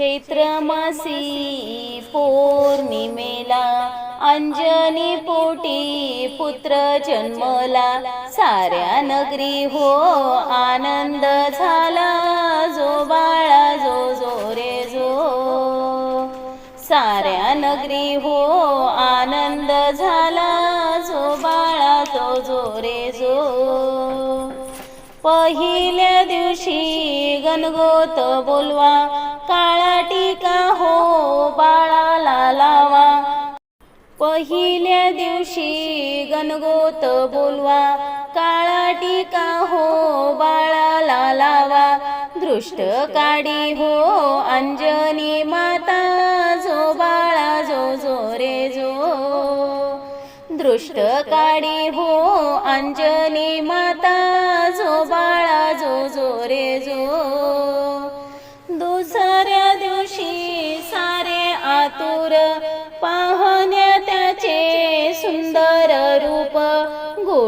चैत्रमासी पौर्णिमेला अंजनी पोटी पुत्र जन्मला. साऱ्या नगरी हो आनंद झाला. जो बाळा जो जो रे जो साऱ्या नगरी हो आनंद झाला. जो बाळा तो जो रे जो पहिल्या दिवशी गणगोत बोलवा. पहिल्या दिवशी गणगोत बोलवा काळा टीका हो बाळाला लावा. दृष्ट काडी हो अंजनी माता जो बाळा जो जो रे जो. दृष्ट काडी हो अंजनी माता जो बाळा जो जो रे जो. दुसऱ्या दिवशी सारे आतुर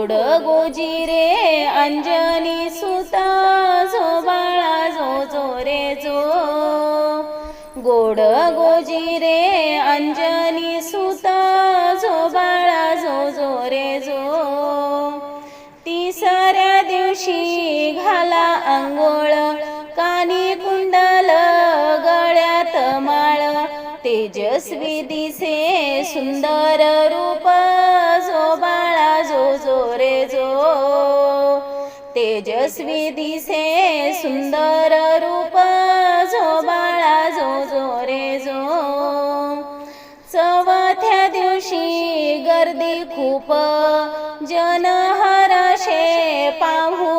गोड गोजी रे अंजनी सुता जो बाळा जो जो रे जो. गोड गोजी रे अंजनी सुता तेजस्वी दिसे सुंदर रूप जो बाळा जो जो रे जो. तेजस्वी दिसे सुंदर रूप जो बाळा जो जो रे जो. चौथ्या दिवशी गर्दी खूप जन हराशे पाहू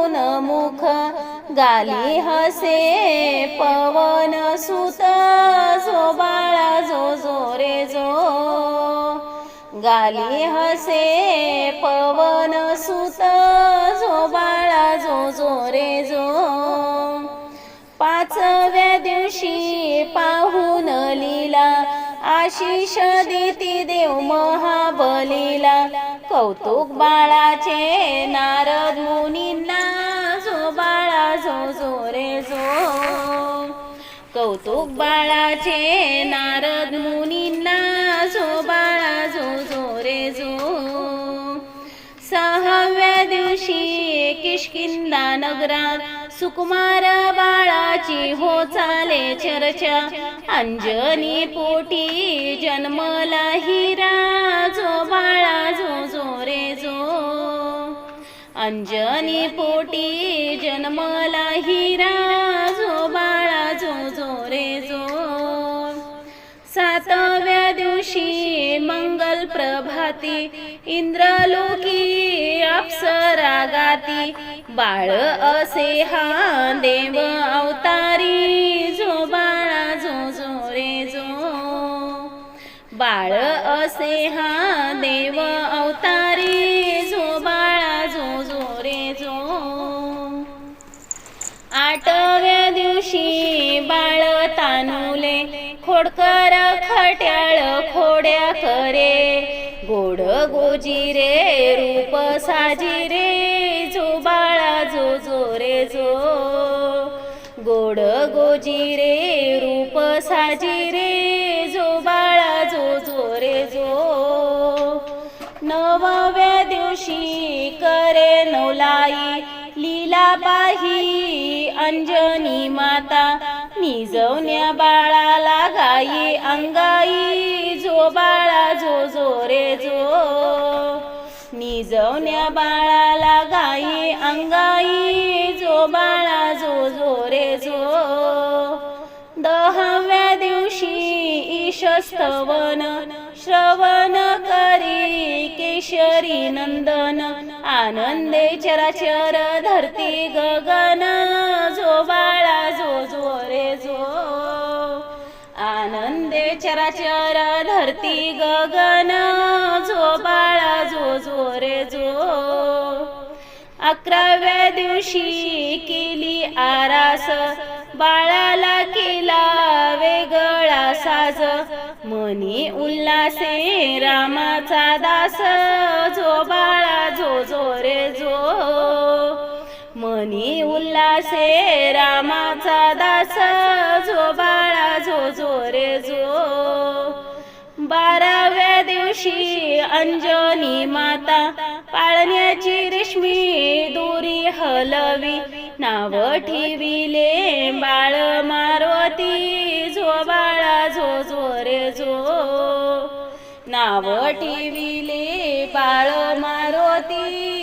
गाली हसे पवन सुत जो बाळा जो जो रे जो. गाली हसे पवन सुत जो बाळा जो जो रे जो. पाचव्या दिवशी पाहून लीला आशिष देती देव महाबलीला. कौतुक बाळाचे बाळाचे नारद मुनींना जो बाळा जो जो रे जो सहाव्या दिवशी किशकिंदा नगरात सुकुमार बाळाची हो चाले चर्चा. अंजनी पोटी जन्मला हिरा जो बाळा जो जो रे जो अंजनी पोटी जन्मला हिरा जो प्रभाती इंद्रलोकी अप्सरा गाती बाळ असे हा देव अवतारी जो बाळा जो जो रे जो बाळ असे हा देव अवतारी जो बाळा जो जो रे जो आठव्या दिवशी बाळ तानुले खोडकर खट्याळ खोड्या करे. गोड गोजी रे रूप साजी रे जो बाळा जो जो रे जो. गोड गोजी रे रूप साजी रे जो बाळा जो जो रे जो. नवव्या दिवशी करे नवलाई लीला पाही अंजनी माता. निजवण्या बाळाला गाई अंगाई जो बाळा जो जो रे जो. निजवण्या बाळाला गाई अंगाई जो बाळा जो जो रे जो. दहाव्या दिवशी ईशस्तवन श्रवण करी केशरी नंदन. आनंदे चराचर धरती गगन धरती गगन जो बाळा जो जो रे जो अकराव्या दिवशी केली आरास बाळाला केला वेगळा साज. मनी उल्लासे रामाचा दास जो बाळा जो जो रे जो मनी उल्लासे रामाचा दास जो बाळा जो रे जो दिवशी अंजनी माता पाळण्याची रेश्मी दोरी हलवी नाव ठेविले बाळ मारवती झो बाळा झो झो रे झो नाव ठेविले बाळ मारवती